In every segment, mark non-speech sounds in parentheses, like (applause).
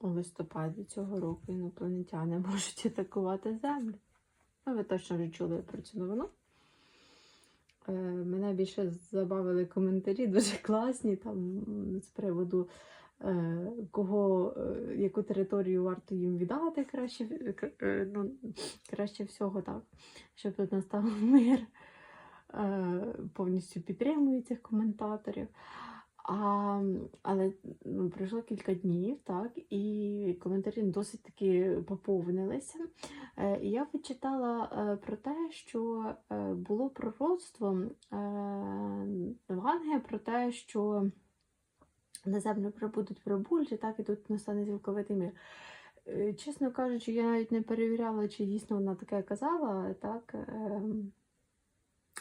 у листопаді цього року інопланетяни (laughs) можуть атакувати Землю. Ну, ви точно вже чули про цю новину. Е, Мене більше забавили коментарі, дуже класні там з приводу, е, кого, е, яку територію варто їм віддати краще, е, ну, краще всього, так, щоб тут настав мир. Е, Повністю підтримую цих коментаторів. А, але ну, пройшло кілька днів, так, і коментарі досить таки поповнилися. Е, і я вичитала е, про те, що е, було пророцтво Евангелія про те, що на землю прибудуть прибульці, так, і тут настане цілковитий мир. Чесно кажучи, я навіть не перевіряла, чи дійсно вона таке казала, так.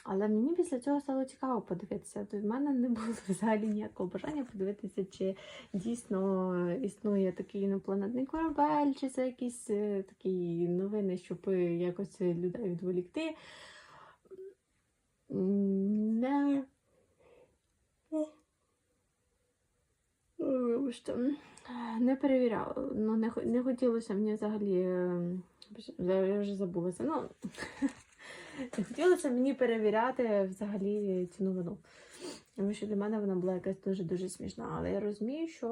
Але мені після цього стало цікаво подивитися. Тобто в мене не було (laughs) взагалі ніякого бажання подивитися, чи дійсно існує такий інопланетний корабель, чи це якісь е, такі новини, щоб якось людей відволікти. Не. Ой, не перевіряла. Ну, не, не хотілося мені взагалі. Я вже забулася. Ну, (laughs) не хотілося мені перевіряти взагалі цю новину. Тому що для мене вона була якась дуже-дуже смішна. Але я розумію, що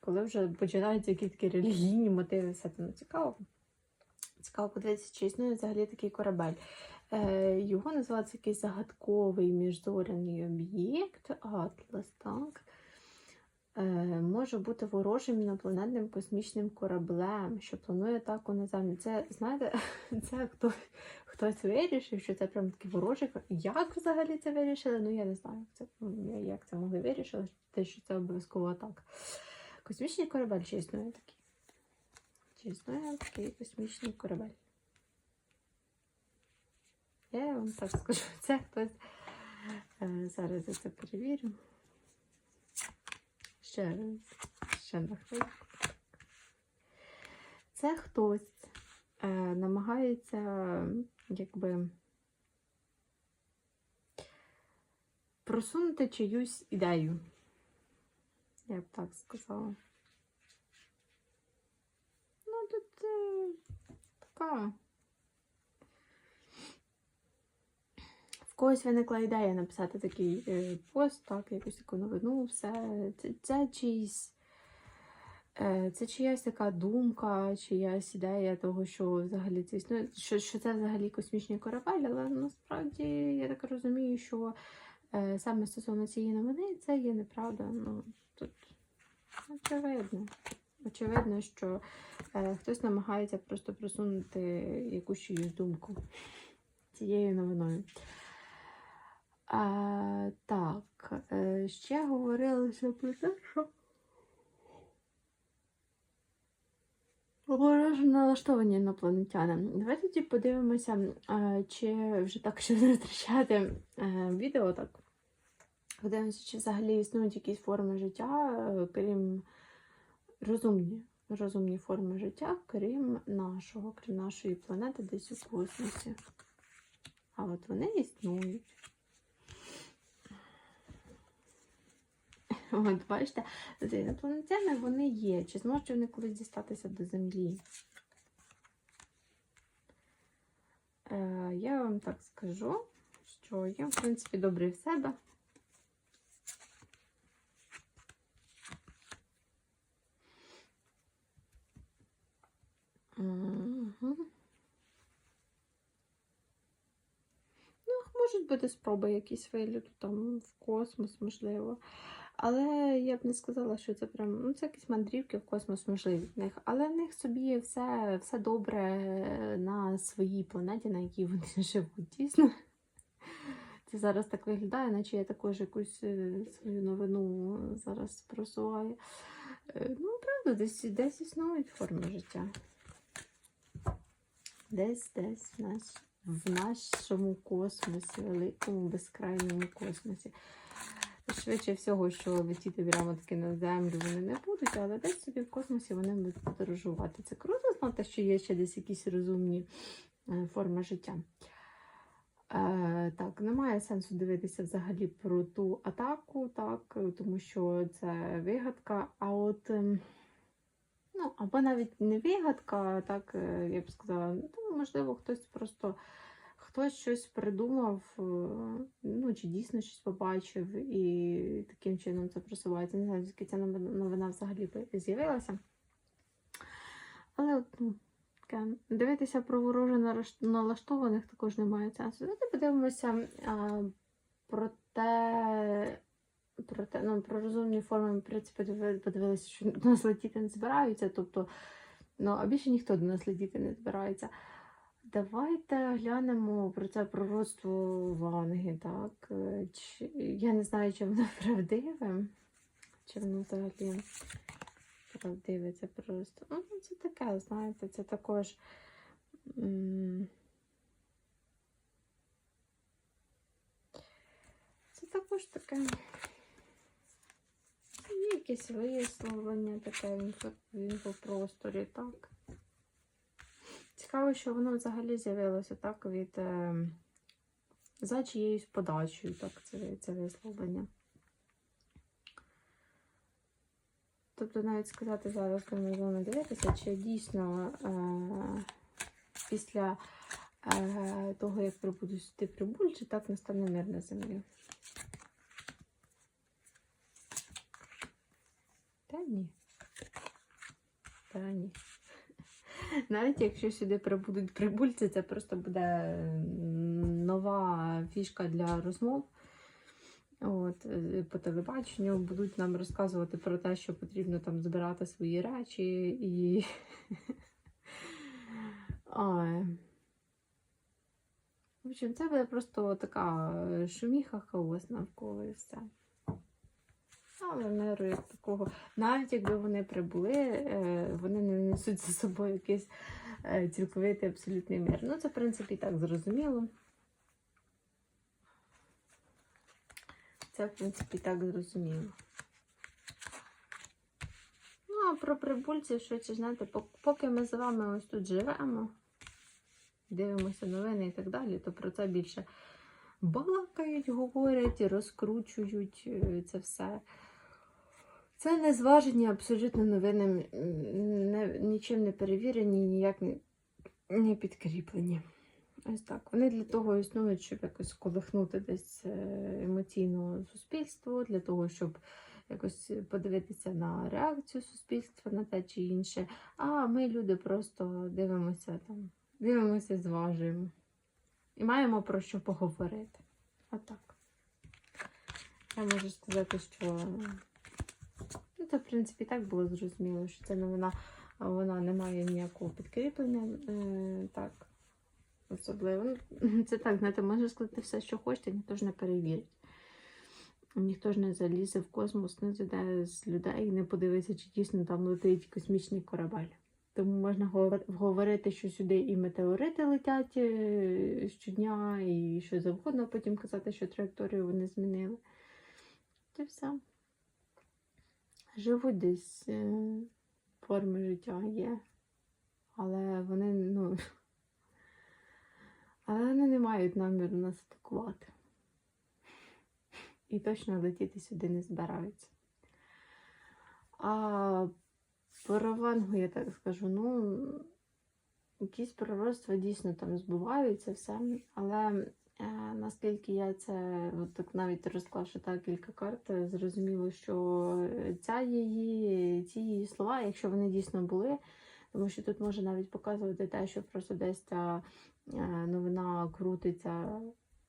коли вже починаються якісь такі релігійні мотиви, все це цікаво. Цікаво подивитися, чи існує взагалі такий корабель. Е, його називається якийсь загадковий міжзоряний об'єкт, Атлас, так. Е, може бути ворожим інопланетним космічним кораблем, що планує атаку на Землю. Це, знаєте, (laughs) це хто, хтось вирішив, що це прям такий ворожий. Як взагалі це вирішили? Ну я не знаю, як це, ну, як це могли вирішити, те, що це обов'язково атака. Космічний корабель чи існує такий? Чи існує такий космічний корабель? Я вам так скажу, (laughs) це хтось. Е, Зараз я це перевірю. Ще раз. Ще на хвилинку. Це хтось е, намагається якби просунути чиюсь ідею. Я б так сказала. Ну, тут е, така. В когось виникла ідея написати такий е, пост, так, якусь таку новину, все. Це, це чийсь. Е, Це чиясь така думка, чиясь ідея того, що взагалі це існує, що, що це взагалі космічний корабель, але насправді я так розумію, що е, саме стосовно цієї новини це є неправда. Ну, тут очевидно. Очевидно, що е, хтось намагається просто просунути якусь чиюсь думку цією новиною. А, так, е, ще говорилося про те, що вороже налаштовані інопланетяни. Давайте тоді подивимося, е, чи вже так, щоб (laughs) не втрачати е, відео, так. Подивимося, чи взагалі існують якісь форми життя, е, крім розумні, розумні форми життя, крім нашого, крім нашої планети десь у космосі. А от вони існують. (laughs) От, бачите, з інопланетяни вони є. Чи зможуть вони колись дістатися до Землі? Е, я вам так скажу, що я, в принципі, добре в себе. Мгм. Ну, можуть бути спроби якісь виліту там в космос, можливо. Але я б не сказала, що це прям ну, це якісь мандрівки в космос можливі них. Але в них собі все, все добре на своїй планеті, на якій вони (laughs) живуть. Дійсно. Це зараз так виглядає, наче я також якусь е, свою новину зараз просуваю. Е, Ну, правда, десь, десь існують форми життя. Десь, десь в, наш, в нашому космосі, великому безкрайньому космосі. Швидше всього, що летіти прямо таки на землю вони не будуть, але десь собі в космосі вони будуть подорожувати. Це круто знати, що є ще десь якісь розумні е, форми життя. Е, так, немає сенсу дивитися взагалі про ту атаку, так, тому що це вигадка. А от ем, Ну, або навіть не вигадка, так е, я б сказала, ну, можливо, хтось просто хтось щось придумав, е, ну, чи дійсно щось побачив, і таким чином це просувається. Не знаю, звідки ця новина взагалі з'явилася. Але от, ну, дивитися про вороже налаштованих також немає сенсу. Давайте подивимося а, про те, про те, ну, про розумні форми, ми, в принципі, подивилися, що до нас летіти не збираються. Тобто, ну, а більше ніхто до нас летіти не збирається. Давайте глянемо про це пророцтво Ванги, так? Е, Чи, я не знаю, чи воно (laughs) правдиве, чи воно взагалі правдиве це просто. Ну, це таке, знаєте, це також. Це також таке. Є якесь висловлення таке в інфо- в інфопросторі, так. Цікаво, що воно взагалі з'явилося так від е, за чиєюсь подачею, так, це, це висловлення. Тобто навіть сказати зараз, коли ми вами дивитися, чи дійсно е, після е, того, як прибудуть сюди прибуль, чи так настане мир на землі. Та ні. Та ні. Навіть якщо сюди прибудуть прибульці, це просто буде нова фішка для розмов. От, е, по телебаченню будуть нам розказувати про те, що потрібно там збирати свої речі і. (laughs) В общем, це буде просто така шуміха, хаос навколо і все. Але миру як такого. Навіть якби вони прибули, е, вони не несуть за собою якийсь е, цілковитий абсолютний мир. Ну, це, в принципі, так зрозуміло. Це, в принципі, так зрозуміло. Ну, а про прибульців, що це, знаєте, поки ми з вами ось тут живемо, дивимося новини і так далі, то про це більше балакають, говорять, розкручують е, це все. Це не зважені абсолютно новини, нічим не перевірені, ніяк не, не підкріплені. Ось так. Вони для того існують, щоб якось колихнути десь е, емоційно суспільство, для того, щоб якось подивитися на реакцію суспільства на те чи інше. А ми, люди, просто дивимося там, дивимося, зважуємо. І маємо про що поговорити. Отак. Я можу сказати, що це, в принципі, так було зрозуміло, що ця новина вона не має ніякого підкріплення. Е, так, особливо. Ну, (laughs) Це так, знаєте, можна сказати все, що хочете, ніхто ж не перевірить. Ніхто ж не залізе в космос, не зайде з людей і не подивиться, чи дійсно там летить космічний корабель. Тому можна говорити, що сюди і метеорити летять е, щодня, і що завгодно, потім казати, що траєкторію вони змінили. Це все. Живуть десь е, форми життя є, але вони, ну, (laughs) але вони не мають наміру нас атакувати. І точно летіти сюди не збираються. А про Вангу я так скажу, ну, якісь пророцтва дійсно там збуваються все, але наскільки я це от так навіть розклавши так кілька карт, е, зрозуміло, що ця її, ці її слова, якщо вони дійсно були, тому що тут може навіть показувати те, що просто десь ця е, новина крутиться,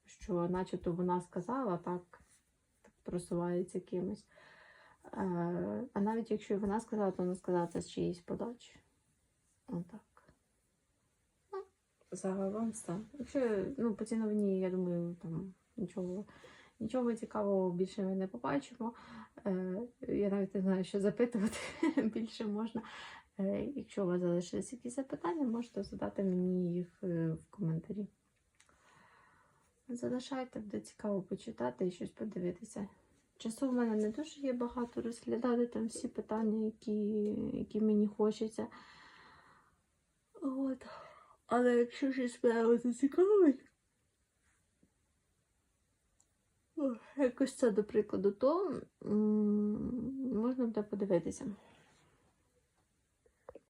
що начебто вона сказала, так, так просувається кимось. Е, А навіть якщо вона сказала, то вона сказала це з чиїсь подачі. Отак. Загалом все. Якщо ну, по цій новині, я думаю, там нічого, нічого цікавого більше ми не побачимо. Е, Я навіть не знаю, що запитувати (laughs) більше можна. Е, Якщо у вас залишились якісь запитання, можете задати мені їх е, в коментарі. Залишайте, буде цікаво почитати і щось подивитися. Часу в мене не дуже є багато розглядати там всі питання, які, які мені хочеться. От. Але якщо щось мене зацікавить, якось це, до прикладу, то можна буде подивитися.